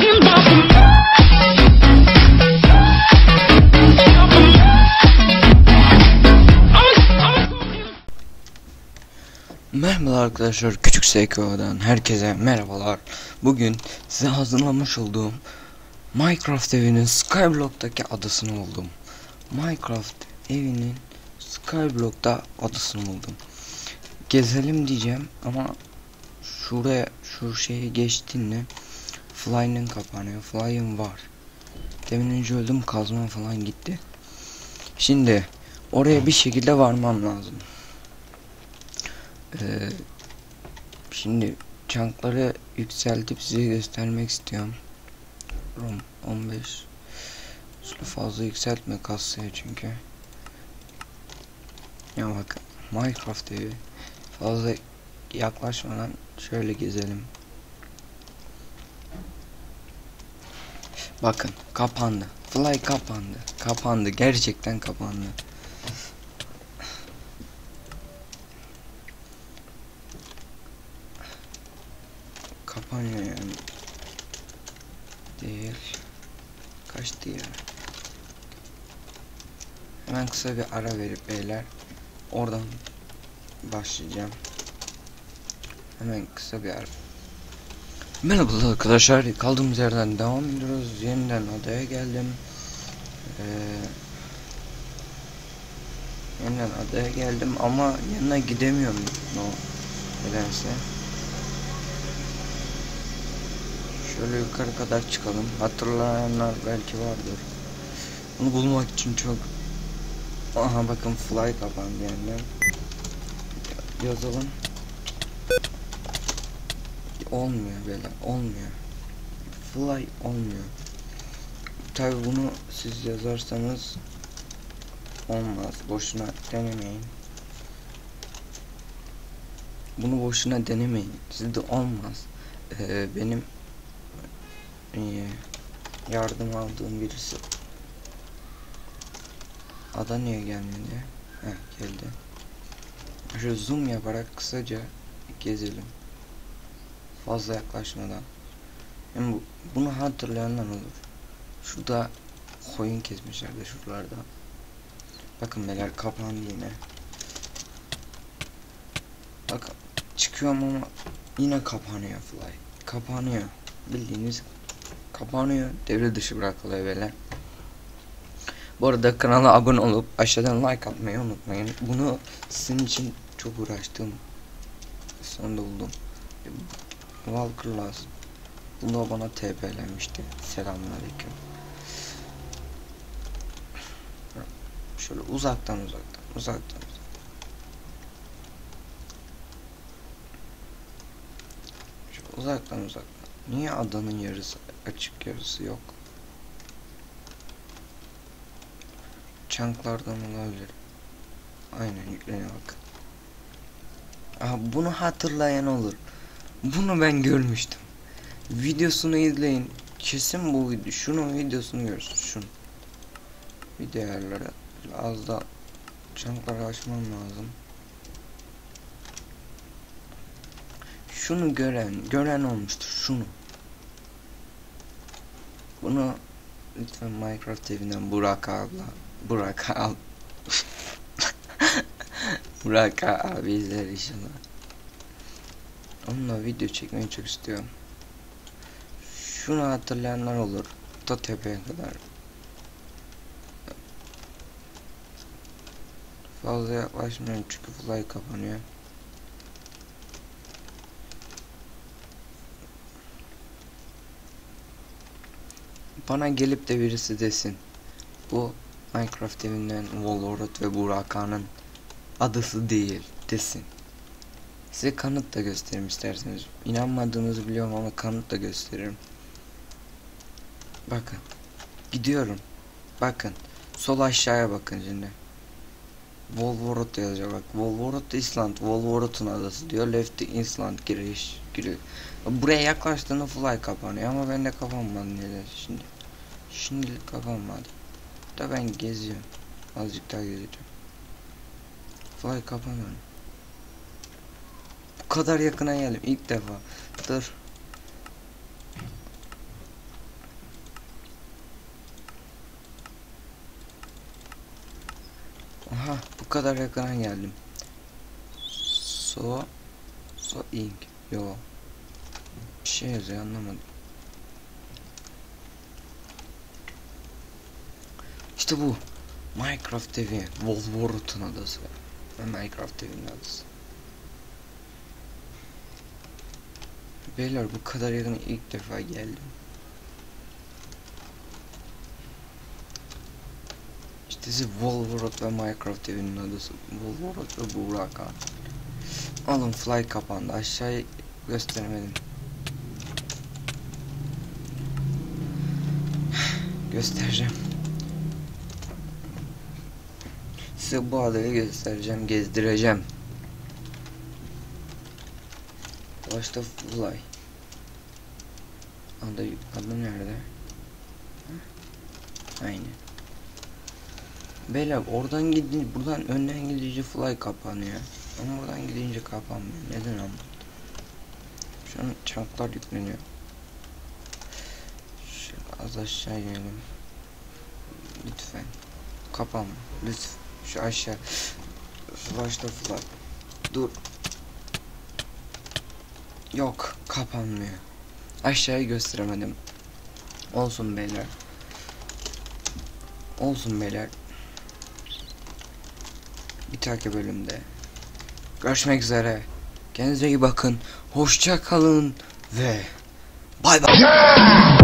talking about the Merhaba arkadaşlar küçük SKO'dan herkese merhabalar. Bugün size hazırlamış olduğum Minecraft evinin Skyblock'taki adasını buldum. Minecraft evinin Skyblock'ta adasını buldum. Gezelim diyeceğim ama Şuraya şu şeye geçtiğinde Fly'nin kapanıyor Fly'ın var Demin önce öldüm kazma falan gitti Şimdi oraya bir şekilde varmam lazım ee, şimdi çankları yükseltip size göstermek istiyorum. Rom 15 Şöyle fazla yükseltme kasaya çünkü. Ya bak Minecraft fazla yaklaşmadan şöyle gezelim. Bakın kapandı. Fly kapandı. Kapandı. Gerçekten kapandı. kapanıyor yani. Değil. Kaçtı ya. Hemen kısa bir ara verip beyler oradan başlayacağım. Hemen kısa bir ara. Merhaba arkadaşlar. Kaldığımız yerden devam ediyoruz. Yeniden adaya geldim. Ee, yeniden adaya geldim ama yanına gidemiyorum. No. Nedense. Şöyle yukarı kadar çıkalım. Hatırlayanlar belki vardır. Bunu bulmak için çok... Aha bakın fly kapandı yani. Yazalım. Olmuyor böyle. Olmuyor. Fly olmuyor. Tabi bunu siz yazarsanız olmaz. Boşuna denemeyin. Bunu boşuna denemeyin. Sizde olmaz. Ee, benim İyi. Yardım aldığım birisi. Ada niye gelmedi? Heh geldi. Şöyle zoom yaparak kısaca gezelim. Fazla yaklaşmadan. Hem bu, bunu hatırlayanlar olur. Şurada koyun kesmişlerdi şuralarda. Bakın neler kapandı yine. Bakın çıkıyorum ama yine kapanıyor fly. Kapanıyor. Bildiğiniz kapanıyor. Devre dışı bırakılıyor böyle. Bu arada kanala abone olup aşağıdan like atmayı unutmayın. Bunu sizin için çok uğraştım. Sonunda buldum. Walker. Bunu bana TP'lenmişti. Selamünaleyküm. Şöyle uzaktan uzaktan uzaktan. Şöyle uzaktan uzaktan. Niye adanın yarısı açık yarısı yok? Çanklardan olabilir. Aynen yükleniyor bak. Aha, bunu hatırlayan olur. Bunu ben görmüştüm. Videosunu izleyin. Kesin bu video. Şunun videosunu görsün. Şunu. Bir. Az da çankları açmam lazım. Şunu gören, gören olmuştur. Şunu. Bunu lütfen Minecraft evinden Burak abla Burak al Burak abi izler inşallah. Onunla video çekmeyi çok istiyorum. Şunu hatırlayanlar olur. Ta tepeye kadar. Fazla yaklaşmıyorum çünkü fly kapanıyor. Bana gelip de birisi desin. Bu Minecraft evinden Wolverot ve Buraka'nın adısı değil desin. Size kanıt da gösteririm isterseniz. İnanmadığınızı biliyorum ama kanıt da gösteririm. Bakın. Gidiyorum. Bakın. Sol aşağıya bakın şimdi. Wolverot yazacak bak. Wolverot Island. Wolverot'un adası diyor. Left Island giriş. Giriyor. Buraya yaklaştığında fly kapanıyor ama ben de kapanmadı neler şimdi. Şimdilik kapanmadı. Da ben geziyorum. Azıcık daha gezeceğim. Fly kapanıyor kadar yakına geldim ilk defa. Dur. Aha bu kadar yakına geldim. So so ing yo. Bir şey yazıyor anlamadım. İşte bu. Minecraft TV. Wolverhampton adası. Minecraft TV'nin adası. Beyler bu kadar yakın ilk defa geldim. İşte size Wolverot ve Minecraft evinin adası. Wolverot ve Burak. Alın fly kapandı. Aşağıya gösteremedim. Göstereceğim. Size bu adayı göstereceğim, gezdireceğim. Başta Fly. Adı, adı nerede? Aynen. Beyler oradan gidince buradan önden gidince fly kapanıyor. Ama oradan gidince kapanmıyor. Neden ama? Şu an çanklar yükleniyor. Şu az aşağı inelim. Lütfen. Kapanma. Lütfen. Şu aşağı. Başta fly. Dur. Yok. Kapanmıyor. Aşağıyı gösteremedim. Olsun beyler. Olsun beyler. Bir dahaki bölümde. Görüşmek üzere. Kendinize iyi bakın. Hoşça kalın ve bay bay.